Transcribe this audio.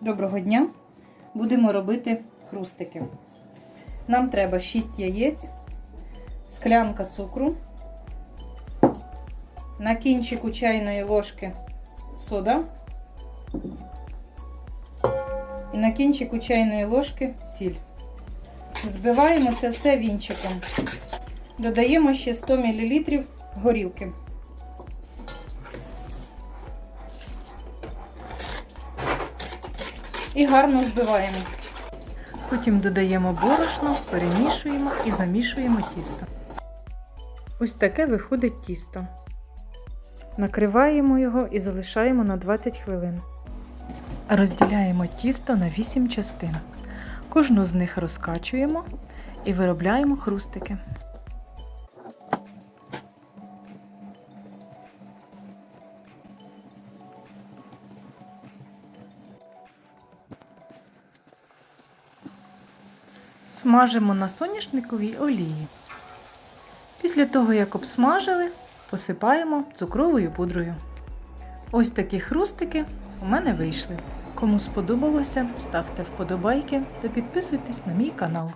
Доброго дня! Будемо робити хрустики. Нам треба 6 яєць, склянка цукру, на кінчику чайної ложки сода і на кінчику чайної ложки сіль. Збиваємо це все вінчиком. Додаємо ще 100 мл горілки. І гарно збиваємо. Потім додаємо борошно, перемішуємо і замішуємо тісто. Ось таке виходить тісто. Накриваємо його і залишаємо на 20 хвилин. Розділяємо тісто на 8 частин. Кожну з них розкачуємо і виробляємо хрустики. Смажимо на соняшниковій олії. Після того, як обсмажили, посипаємо цукровою пудрою. Ось такі хрустики у мене вийшли. Кому сподобалося, ставте вподобайки та підписуйтесь на мій канал.